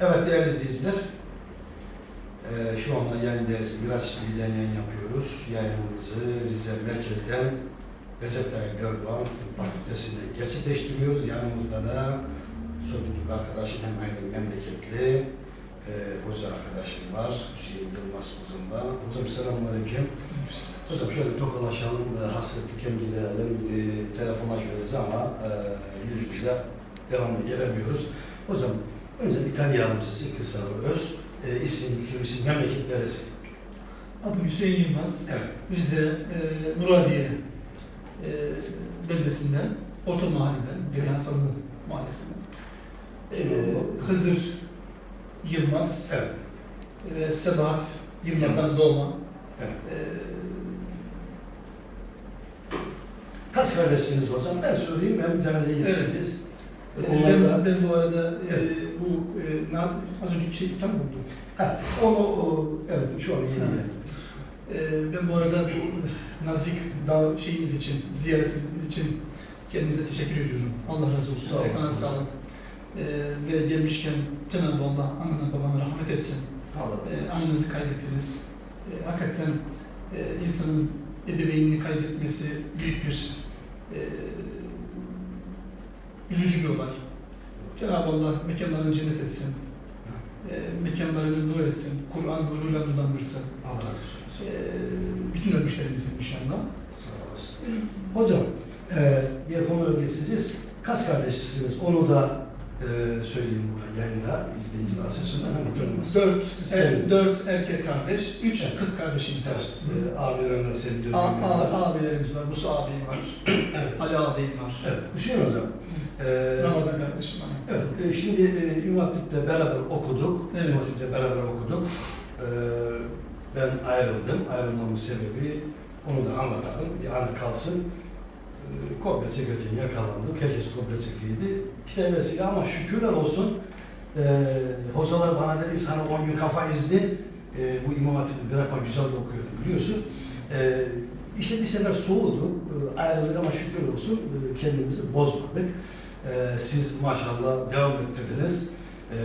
Evet değerli izleyiciler, eee, şu anda yayın dersi Miraç TV'den yayın yapıyoruz. Yayınımızı Rize Merkez'den Recep Tayyip Erdoğan Tıp Fakültesi'nde gerçekleştiriyoruz. Yanımızda da çocukluk arkadaşım hem aynı memleketli eee hoca arkadaşım var. Hüseyin Yılmaz hocamda. Hocam selamünaleyküm. Hocam şöyle tokalaşalım, e, hasretlik hem giderelim, e, telefona görürüz ama e, yüz yüze devamlı gelemiyoruz. Hocam önce bir tanıyalım sizi kısa ve öz. E, isim, soy isim, memleket neresi? Adım Hüseyin Yılmaz. Evet. Rize e, Muradiye e, beldesinden, Orta Mahalle'den, Salı Mahallesi'nden. E, Hızır Yılmaz Evet. ve Sebahat Yılmaz'dan doğma. Evet. E, Kaç kardeşsiniz hocam? Ben söyleyeyim hem cenazeye getireceğiz. e, da, ben, ben bu arada e, Evet. bu e, na- az önceki şey tam buldu. ha, onu, o, evet şu an yeni yayın. E, ben bu arada bu nazik dağ şeyiniz için, ziyaretiniz için kendinize teşekkür ediyorum. Allah razı olsun. Sağ olsun. Ekran sağlık. E, ve gelmişken Cenab-ı Allah anana babana rahmet etsin. E, olsun. annenizi kaybettiniz. E, hakikaten e, insanın ebeveynini kaybetmesi büyük bir e, üzücü bir olay. Cenab-ı Allah mekanlarını cennet etsin. E, mekanlarını nur etsin. Kur'an nuruyla nurlandırsın. Allah razı olsun. E, bütün ölmüşlerimizin inşallah. Sağ olasın. Hocam, e, diğer konulara geçeceğiz. Kaç kardeşsiniz? Onu da e, söyleyeyim burada yayında izleyiciler açısından hem hatırlamasın. Dört, er, dört erkek kardeş, üç Evet. kız kardeşimiz var. E, abilerimden sevdiğim A, a, abilerimiz var, Musa abim var, Evet. Ali abim var, Evet. Hüseyin hocam. E, Ramazan kardeşim. Evet. E, şimdi e, İmam Hatip'te beraber okuduk. Evet. İmam Hatip'te beraber okuduk. E, ben ayrıldım. Ayrılmamın sebebi onu da anlatalım. Bir anı kalsın. E, komple çekerken yakalandım. Herkes komple çekiydi. İşte evvelsiyle ama şükürler olsun. E, hocalar bana dedi sana 10 gün kafa izdi. E, bu İmam Hatip'i bırakma güzel de okuyordum biliyorsun. E, işte bir sefer soğudu. E, ayrıldık ama şükür olsun e, kendimizi bozmadık. Ee, siz maşallah devam ettirdiniz. Ee,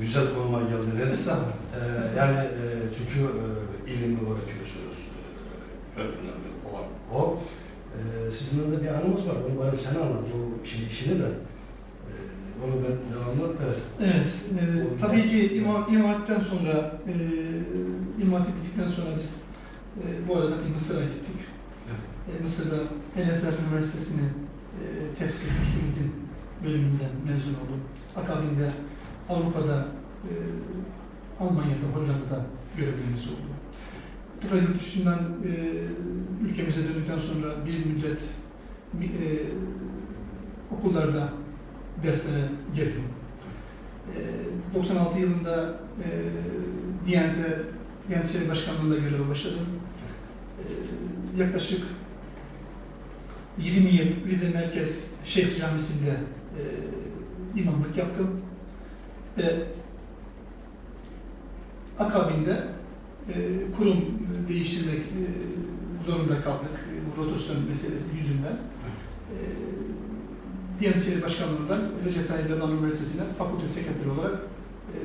güzel konuma geldiniz. Estağfurullah. yani e, çünkü e, ilimi öğretiyorsunuz. En önemli olan o. Ee, sizinle de bir anımız var. Onu bana sen anlat o şey, işini de. Onu ben devamlı... Evet. Evet, e, tabii ki İmam, İmam Hatip'ten sonra, e, İmam bittikten sonra biz e, bu arada bir Mısır'a gittik. E, Mısır'da El Azhar Üniversitesi'nin e, tefsir usulü bölümünden mezun oldum. Akabinde Avrupa'da, e, Almanya'da, Hollanda'da görevlerimiz oldu. Tekrar yurt e, ülkemize döndükten sonra bir müddet e, okullarda derslere girdim. E, 96 yılında e, Diyanet'e, Diyanet İşleri Başkanlığı'nda göreve başladım. E, yaklaşık 20 yıl Rize Merkez Şeyh Camisi'nde e, imamlık yaptım. Ve akabinde e, kurum değiştirmek e, zorunda kaldık. E, bu rotasyon meselesi yüzünden. E, Diyanet İşleri Başkanlığı'ndan Recep Tayyip Erdoğan Üniversitesi'ne fakülte sekreteri olarak e,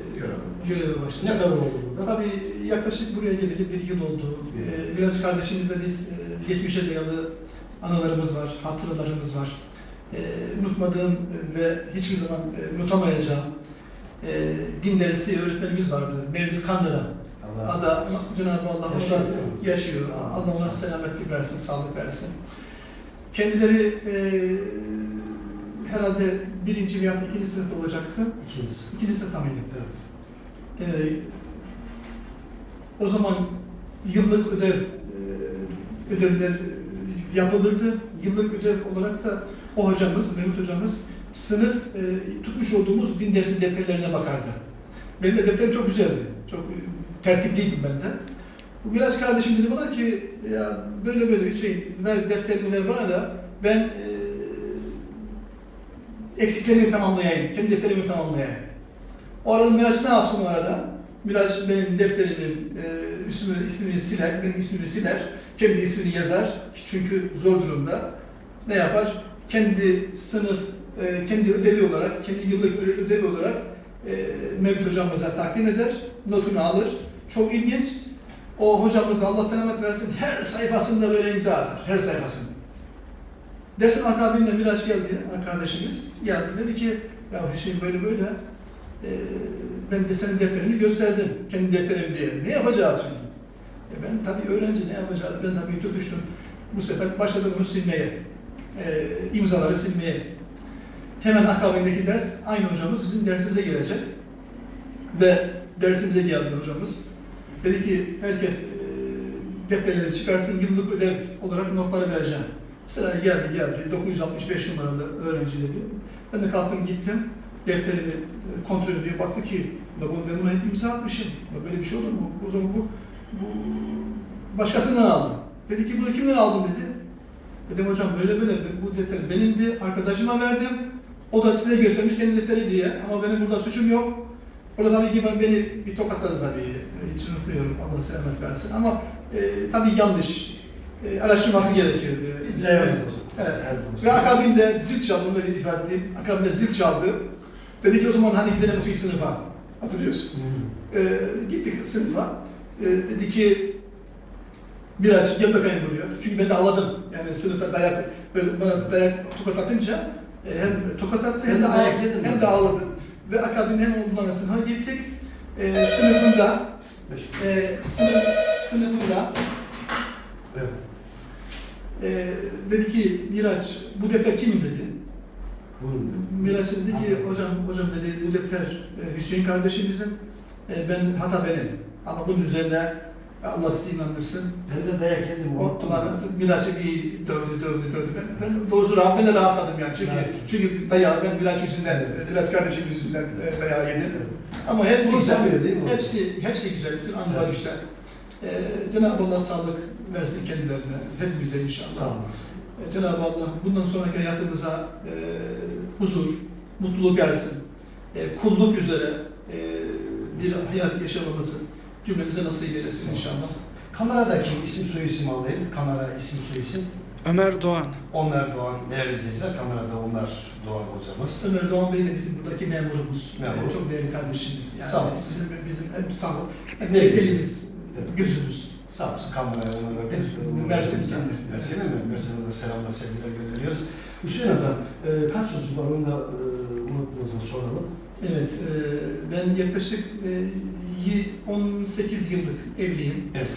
göreve başladım. Ne kadar oldu burada? Tabii yaklaşık buraya geleli bir yıl oldu. Ee, biraz kardeşimizle biz e, geçmişe dayalı anılarımız var, hatıralarımız var. Ee, unutmadığım ve hiçbir zaman e, unutamayacağım e, din dersi öğretmenimiz vardı. Mevlüt Kandıra. Allah Ada Cenab-ı Allah Yaşıyor orada yaşıyor. Allah ona selametlik versin, sağlık versin. Kendileri e, herhalde birinci veya ikinci sınıfta olacaktı. İkincisi. İkinci sınıfta mıydı? Evet. Ee, o zaman yıllık ödev e, ödevler e, yapılırdı. Yıllık ödev olarak da o hocamız, Mehmet hocamız sınıf e, tutmuş olduğumuz din dersi defterlerine bakardı. Benim de defterim çok güzeldi. Çok e, tertipliydim ben de. Bu biraz kardeşim dedi bana ki ya böyle böyle Hüseyin ver defterini ver bana da ben e, eksiklerimi tamamlayayım, kendi defterimi tamamlayayım. O arada Miraç ne yapsın o arada? Miraç benim defterimin e, üstümü, ismini siler, benim ismimi siler, kendi ismini yazar. Çünkü zor durumda. Ne yapar? Kendi sınıf, e, kendi ödevi olarak, kendi yıllık ödevi olarak e, Mevlüt hocamıza takdim eder, notunu alır. Çok ilginç. O hocamız da Allah selamet versin her sayfasında böyle imza atar. Her sayfasında. Dersin akabinde Miraç geldi, kardeşimiz geldi. Dedi ki, ya Hüseyin böyle böyle, e, ben de senin defterini gösterdim, kendi defterim diye. Ne yapacağız şimdi? E ben tabii öğrenci ne yapacağız? Ben tabii tutuştum. Bu sefer başladım bunu silmeye, e, imzaları silmeye. Hemen akabindeki ders, aynı hocamız bizim dersimize gelecek. Ve dersimize geldi hocamız. Dedi ki herkes e, defterleri çıkarsın, yıllık ödev olarak notları vereceğim. Sıra geldi geldi, 965 numaralı öğrenci dedi. Ben de kalktım gittim, defterimi e, kontrol ediyor. Baktı ki, "Ulan bunu- ben buna hep imza atmışım. Böyle bir şey olur mu? O zaman bu, bu başkasından aldım. Dedi ki bunu kimden aldın dedi. Dedim hocam böyle böyle bu defter benimdi, arkadaşıma verdim. O da size göstermiş kendi defteri diye. Ama benim burada suçum yok. Orada tabii ki ben beni bir tokatladı tabii. Hiç unutmuyorum. Allah selamet versin. Ama e, tabii yanlış. E, araştırması gerekirdi. Evet. Ve akabinde zil çaldı, onu ifade edeyim. Akabinde zil çaldı. Dedi ki o zaman hani gidelim otur sınıfa. Hatırlıyorsun. Hmm. Ee, gittik sınıfa. Ee, dedi ki Miraç gel bakayım buraya. Çünkü ben de ağladım. Yani sınıfta dayak, böyle bana dayak tokat atınca e, hem tokat attı hem Hem de, dayak mi? hem de ağladım. Ve akabinde hemen onların sınıfa gittik. Ee, sınıfında, e, sınıf, sınıfında Evet. e, dedi ki Miraç bu defter kimin dedi. Miraç dedi ki hocam hocam dedi bu defter e, Hüseyin kardeşimizin e, ben hata benim. Ama bunun üzerine Allah sizi inandırsın. Ben de dayak yedim. Ulan Miraç'ı bir dövdü dövdü dövdü. Ben, ben doğrusu rahat, ben de rahatladım yani. Çünkü Evet. çünkü dayağı ben Miraç yüzünden, Miraç kardeşimiz yüzünden e, dayağı yedim. Ama hepsi Bunu güzel. sanmıyor değil mi? Hepsi, hepsi güzel. Bütün anılar Evet. güzel. E, Cenab-ı Allah sağlık versin kendilerine. Hepimize inşallah. Sağ olasın. E, Cenab-ı Allah bundan sonraki hayatımıza e, huzur, mutluluk versin. E, kulluk üzere e, bir hayat yaşamamızı cümlemize nasip eylesin inşallah. Kameradaki isim soy isim alayım. Kamera isim soy isim. Ömer Doğan. Onlar Doğan değerli izleyiciler. Kamerada onlar Doğan hocamız. Ömer Doğan Bey de bizim buradaki memurumuz. Memur. Çok değerli kardeşimiz. Yani Sağ olun. Bizim, bizim hem sağ ol, hem elimiz, Evet. gözümüz. Sağ olsun kameraya ona verdik. Mersin'e kendi. Mersin'e mi? Mersin'e de selamlar, sevgiler gönderiyoruz. Hüseyin Hocam, e, kaç çocuk var onu da e, unutmadan soralım. Evet, e, ben yaklaşık e, 18 yıllık evliyim. Evet.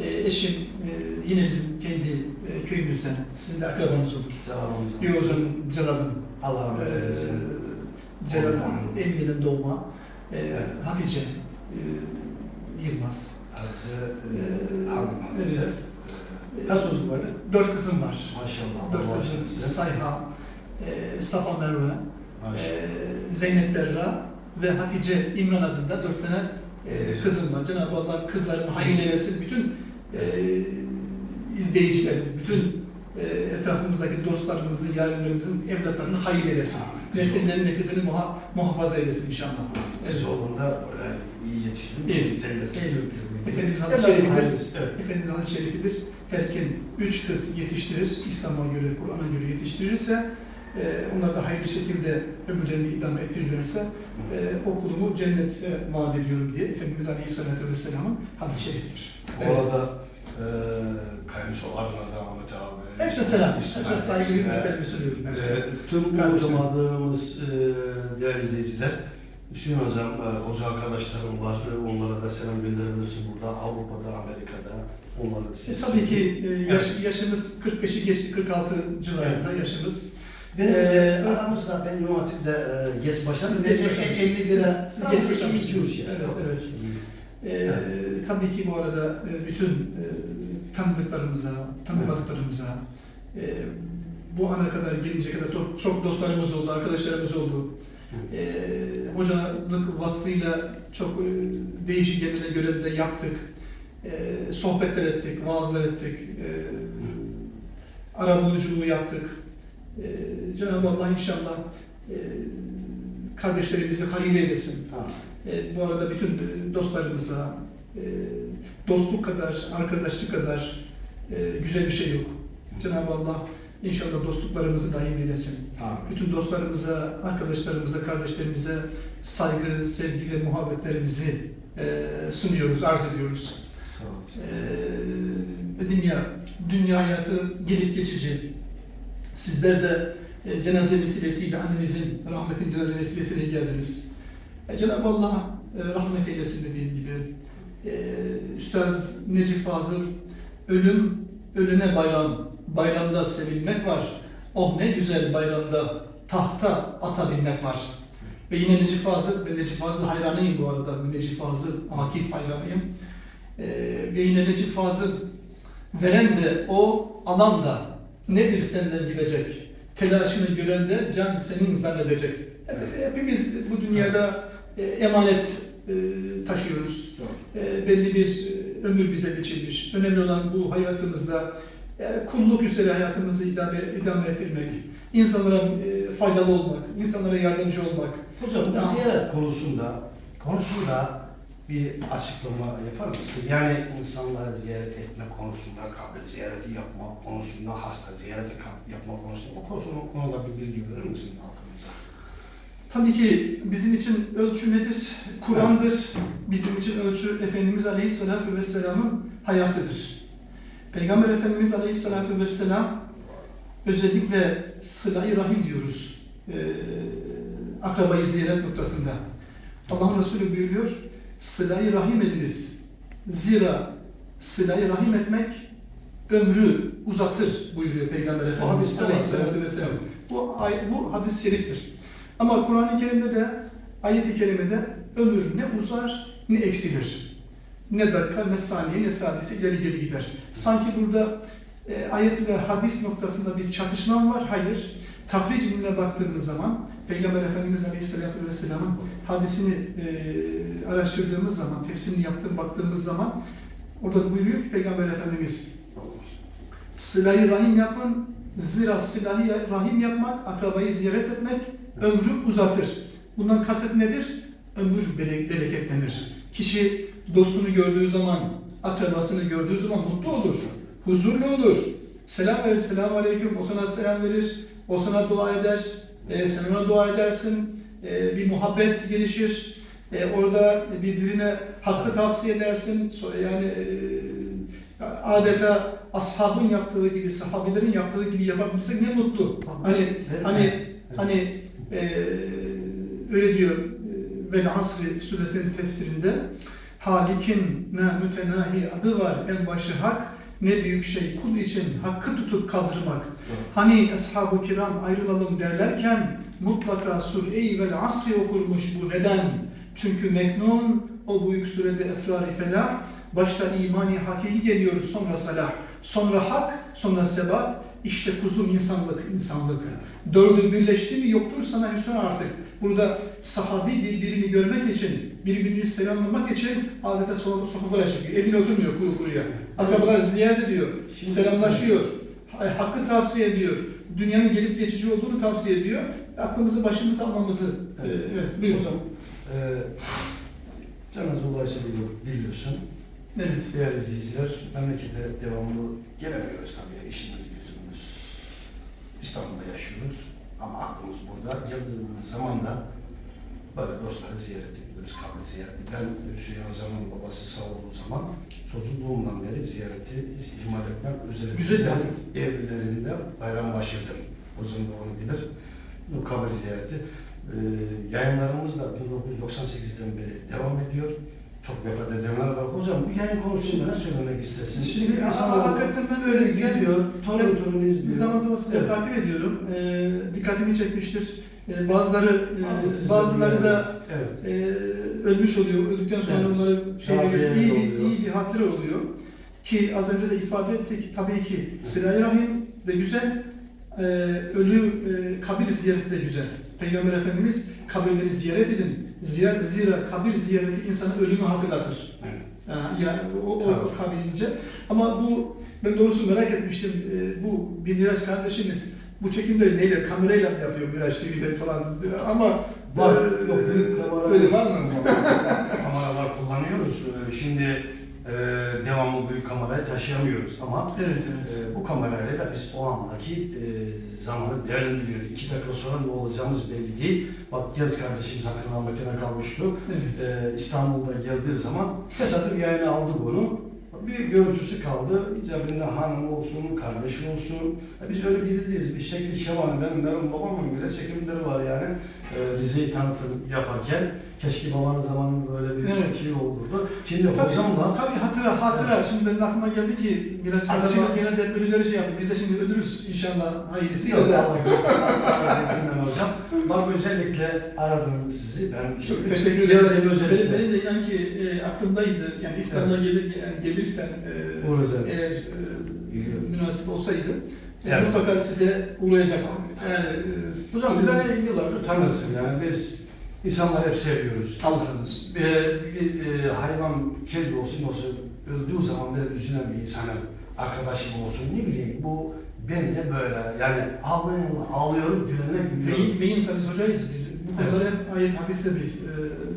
E, eşim e, yine bizim kendi e, köyümüzden, sizin de akrabanız olur. Sağ olun. Hocam Celal'ın, Allah rahmet eylesin. e, Celal'ın Emni'den doğma e, Evet. Hatice e, Yılmaz. Ee, e, Hanım Hatice. evet. Kaç çocuk var? Dört kızım var. Maşallah. Allah Dört kızım. Sayha, e, Safa Merve, Maşallah. e, Zeynep Berra ve Hatice İmran adında dört tane e, Evet. kızım var. Cenab-ı Allah kızlarımı hayırlı eylesin. Bütün e, izleyicilerin, bütün e, etrafımızdaki dostlarımızın, yarenlerimizin evlatlarını hayırlı eylesin. Nesilleri, nefesini muha, muhafaza eylesin inşallah. Evet. yolunda böyle iyi yetiştirdik. İyi. Cennet. İyi. Efendimiz Evet, hadis-i şerifidir. Evet. Efendimiz hadis-i şerifidir. Her kim üç kız yetiştirir, İslam'a göre, Kur'an'a göre yetiştirirse, e, onlar da hayırlı şekilde ömürlerini idame ettirirlerse, e, o kulumu cennete vaat ediyorum diye Efendimiz Aleyhisselatü Vesselam'ın hadis-i şerifidir. Bu arada e, kayınçolarına da Ahmet abi. Hepsine selam, hepsine saygı hürmetlerimi söylüyorum. hepsine. e, tüm unutamadığımız e, değerli izleyiciler, Hüseyin Hocam, e, hoca arkadaşlarım var. E, Onlara da selam gönderebilirsin burada. Avrupa'da, Amerika'da. Onları E, siz... tabii ki e, yaş, yaşımız 45'i geçti, 46 civarında yaşımız. Benim Ee, e, aramızda ben İmam Hatip'te e, geç başladım. Geç başlamışsınız. 50 lira. Siz geç başlamışsınız. Evet, evet. Ee, Evet. Tabii ki bu arada e, bütün e, tanıdıklarımıza, tanımadıklarımıza, e, bu ana kadar gelince kadar çok, çok dostlarımız oldu, arkadaşlarımız oldu. E, hocalık vasfıyla çok e, değişik yerlere görev de yaptık. E, sohbetler ettik, vaazlar ettik, e, arabuluculuğu yaptık. E, Cenab-ı Allah inşallah e, kardeşlerimizi hayır eylesin. E, bu arada bütün e, dostlarımıza e, dostluk kadar, arkadaşlık kadar e, güzel bir şey yok. Cenab-ı Allah inşallah dostluklarımızı daim eylesin. Amin. Bütün dostlarımıza, arkadaşlarımıza, kardeşlerimize saygı, sevgi ve muhabbetlerimizi e, sunuyoruz, arz ediyoruz. Sağ olun. Ee, dedim ya, dünya hayatı gelip geçici. Sizler de e, cenaze vesilesiyle annenizin rahmetin cenaze vesilesiyle geldiniz. E, Cenab-ı Allah e, rahmet eylesin dediğim gibi. E, Üstad Necip Fazıl, ölüm ölüne bayram, bayramda sevinmek var. Oh ne güzel bayramda tahta ata binmek var. Ve yine Necip Fazıl, ben Necip Fazıl hayranıyım bu arada. Necip Fazıl, Akif hayranıyım. Ee, ve yine Necip Fazıl veren de o alan da nedir senden gidecek? Telaşını gören de can senin zannedecek. Hep- Hepimiz bu dünyada e, emanet e, taşıyoruz. E, belli bir e, ömür bize geçilmiş. Önemli olan bu hayatımızda e, kulluk üzere hayatımızı idame, idame ettirmek, insanlara e, faydalı olmak, insanlara yardımcı olmak. Hocam bu ziyaret konusunda konusunda bir açıklama yapar mısın? Yani insanları ziyaret etme konusunda, kabir ziyareti yapma konusunda, hasta ziyareti yapma konusunda o konusunda o konuda bir bilgi verir misin halkımıza? Tabii ki bizim için ölçü nedir? Kur'an'dır. Bizim için ölçü Efendimiz Aleyhisselatü Vesselam'ın hayatıdır. Peygamber Efendimiz Aleyhisselatü Vesselam özellikle sıla-i rahim diyoruz. Ee, akrabayı ziyaret noktasında. Allah'ın Resulü buyuruyor, sıla-i rahim ediniz. Zira sıla-i rahim etmek ömrü uzatır buyuruyor Peygamber Efendimiz Aleyhisselatü Vesselam. Bu, bu hadis-i şeriftir. Ama Kur'an-ı Kerim'de de ayet-i kerimede ömür ne uzar ne eksilir. Ne dakika ne saniye ne saniyesi ileri geri gider. Sanki burada e, ayet ile hadis noktasında bir çatışma mı var? Hayır. Tahric ilmine baktığımız zaman Peygamber Efendimiz Aleyhisselatü Vesselam'ın hadisini e, araştırdığımız zaman, tefsirini yaptığım baktığımız zaman orada buyuruyor ki Peygamber Efendimiz Sıla-i rahim yapın. Zira sıla-i rahim yapmak, akrabayı ziyaret etmek ömrü uzatır. Bundan kasıt nedir? Ömür bere- bereketlenir. Kişi dostunu gördüğü zaman, akrabasını gördüğü zaman mutlu olur, huzurlu olur. Selam verir, selamun aleyküm, o sana selam verir, o sana dua eder, e, sen ona dua edersin, e, bir muhabbet gelişir, e, orada birbirine hakkı tavsiye edersin, yani e, adeta ashabın yaptığı gibi, sahabelerin yaptığı gibi yapabilirsek ne mutlu. Hani hani hani e, öyle diyor e, Vel Asri suresinin tefsirinde. Halik'in ne mütenahi adı var. En başı hak ne büyük şey. Kul için hakkı tutup kaldırmak. Hani ashab-ı kiram ayrılalım derlerken mutlaka sure-i vel asri okurmuş bu neden? Çünkü meknun o büyük surede esrar-ı felah başta imani hakiki geliyor sonra salah sonra hak sonra sebat işte kuzum insanlık insanlık. Dördü birleşti mi yoktur sana hüsnü artık. Burada sahabi birbirini görmek için, birbirini selamlamak için adeta so- sokaklara çıkıyor. Evine oturmuyor kuru kuruya. Akrabalar ziyaret ediyor, Şimdi- selamlaşıyor, ha- hakkı tavsiye ediyor. Dünyanın gelip geçici olduğunu tavsiye ediyor. Aklımızı başımıza almamızı, Evet. evet, evet buyurun. Hocam, e, cenaze dolayısıyla biliyorsun. Evet. Değerli izleyiciler, memlekete devamlı gelemiyoruz tabii. İşimiz, gücümüz. İstanbul'da yaşıyoruz. Ama aklımız burada. Geldiğimiz zaman da böyle dostları ziyaret ediyoruz, kabir ziyareti. Ben Hüseyin Hocam'ın babası sağ olduğu zaman çocukluğumdan beri ziyareti hiç ihmal etmem. Özellikle Güzel basit. evlerinde bayramlaşırdım. Hocam da onu bilir. Bu kabir ziyareti. Ee, yayınlarımız da 1998'den beri devam ediyor. Çok vefat edenler var. Hocam bu yayın konusunda ne söylemek istersiniz? Şimdi Çünkü a- insanlar hakikaten ben öyle gidiyor, torun torunu izliyor. Zaman zaman sizi Evet. takip ediyorum. Ee, dikkatimi çekmiştir. Ee, bazıları e, Bazı bazıları da Evet. e, ölmüş oluyor. Öldükten sonra Evet. onlara şey veriyoruz. İyi bir, iyi bir hatıra oluyor. Ki az önce de ifade ettik. Tabii ki Sıla-i Rahim de güzel. e, ölü e, kabir ziyareti de güzel. Peygamber Efendimiz kabirleri ziyaret edin. Zira, zira kabir ziyareti insana ölümü hatırlatır. evet. Yani yani o, o Tabii. kabilince. Ama bu ben doğrusu merak etmiştim. Ee, bu bir Miraç kardeşimiz bu çekimleri neyle kamerayla mı yapıyor Miraç TV'de falan Ee, ama Var. e, Yok, büyük kameralar. öyle var mı? kameralar kullanıyoruz. Ee, Şimdi e, devamlı büyük kamerayı taşıyamıyoruz ama Evet, evet. e, bu kamerayla da biz o andaki e, zamanı değerlendiriyoruz. İki dakika sonra ne olacağımız belli değil. Bak genç kardeşimiz hakkında rahmetine kavuştu. evet. Ee, İstanbul'da geldiği zaman tesadüf yayına aldı bunu. Bir görüntüsü kaldı. İcabında hanım olsun, kardeşi olsun. Ya biz öyle biriziyiz. Bir şekil şevanı benim benim babamın bile çekimleri var yani. Ee, Rize'yi tanıtım yaparken keşke babanın zamanında böyle bir Evet. şey olurdu. Şimdi Tabii, hocamla tabii hatıra, hatıra. Şimdi benim aklıma geldi ki Miraç Acaba- kardeşimiz genelde hep böyleleri şey yaptı. Biz de şimdi ölürüz inşallah hayırlısı Yok. Allah korusun. Allah korusun hocam. Bak özellikle aradım sizi. Ben Çok teşekkür ederim. Gördüğüm Benim, özellikle. benim de inan ki e, aklımdaydı. Yani İstanbul'a gelir, yani gelirsen e, eğer e, Biliyorum. münasip olsaydı e, Evet. mutlaka size uğrayacaktım. Yani e, Hocam sizin- beni yıllardır tanırsın yani biz insanları hep seviyoruz. Allah razı olsun. bir, bir e, hayvan kedi olsun olsun öldüğü zaman böyle üzülen bir insanın arkadaşım olsun ne bileyim bu ben de böyle yani ağlıyorum, ağlıyorum gülene gülüyorum. Beyin, beyin tabii hocayız biz. Bu konuları hep ayet hadiste biz e,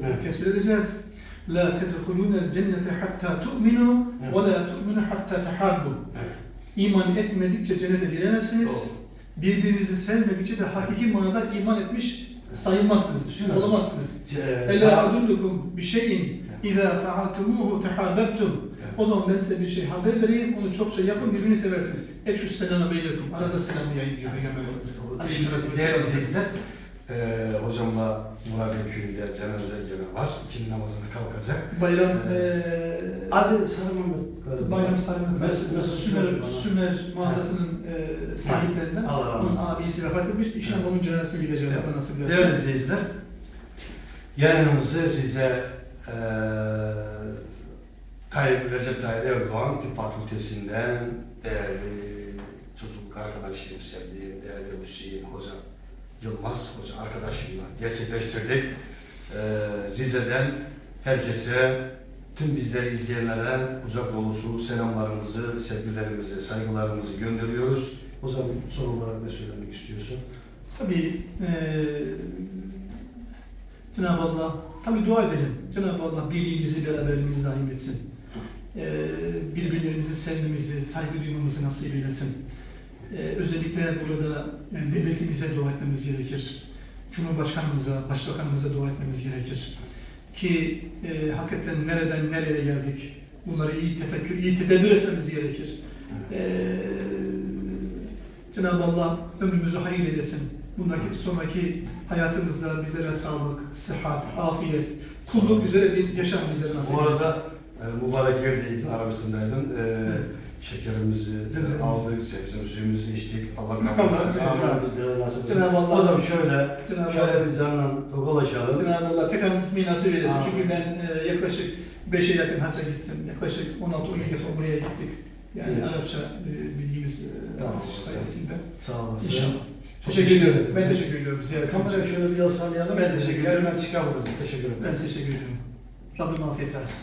Evet. tefsir edeceğiz. La tedhulûne cennete hatta tu'minu Evet. ve la tu'minu hatta tehabbu. Evet. İman etmedikçe cennete giremezsiniz. Birbirinizi sevmedikçe de hakiki manada iman etmiş sayılmazsınız. Düşünün. Olamazsınız. Ela adullukum bi şeyin izâ fealtumuhu tehabbebtum. O zaman ben size bir şey haber vereyim, onu çok şey yapın, birbirini seversiniz. Hep şu selama beylekum. Arada selamı yayınlıyor Peygamber Efendimiz. Değerli izleyiciler, e, hocamla Muradiye köyünde cenaze gene var. İkindi namazına kalkacak. Bayram Ee, eee Adı Sarı Mehmet galiba. Bayram Sarı'nın Mesut- Mesut Sümer. Sümer mağazasının eee sahiplerinden. Allah rahmet Onun abisi vefat etmiş. İnşallah onun cenazesine gideceğiz. Evet. Allah ederse. Değerli izleyiciler, yayınımızı Rize e, Tayyip, Recep Tayyip Erdoğan Tıp Fakültesinden değerli çocukluk arkadaşım, sevdiğim değerli Hüseyin Hoca Yılmaz Hoca arkadaşımla gerçekleştirdik. E, Rize'den herkese, tüm bizleri izleyenlere kucak dolusu selamlarımızı, sevgilerimizi, saygılarımızı gönderiyoruz. Hocam son olarak ne söylemek istiyorsun? Tabii eee Cenab-ı Allah, tabii dua edelim. Cenab-ı Allah birliğimizi, beraberliğimizi daim etsin. Eee birbirlerimizi sevmemizi, saygı duymamızı nasip eylesin. Eee özellikle burada yani devletimize dua etmemiz gerekir. Cumhurbaşkanımıza, başbakanımıza dua etmemiz gerekir. Ki eee hakikaten nereden nereye geldik? Bunları iyi tefekkür, iyi tedbir etmemiz gerekir. Eee Cenab-ı Allah ömrümüzü hayır eylesin. Bundaki sonraki hayatımızda bizlere sağlık, sıhhat, afiyet, kulluk üzere bir yaşam bizlere nasip Bu eylesin. arada e, mübarek yerdeydin, Arabistan'daydın. E, Evet. Şekerimizi Zemzemimizi. aldık, sebze suyumuzu içtik. Allah kabul etsin. Allah bizlere nasip etsin. Cenab-ı Allah- O zaman şöyle, Cenab-ı şöyle bir canla tokalaşalım. Cenab-ı Allah tekrar gitmeyi nasip eylesin. Amin. Çünkü ben e, yaklaşık 5'e yakın hacca gittim. Yaklaşık 16-17 defa buraya gittik. Yani Evet. Arapça e, bilgimiz e, Tamam. sayesinde. Sağ olasın. İnşallah. Çok Teşekkür ederim. Ben teşekkür ediyorum. Ziyaret Kamerayı şöyle bir yasallayalım. Ben teşekkür ederim. Yerine çıkabiliriz. Teşekkür Ben ederiz. teşekkür ediyorum. Rabbim afiyet versin.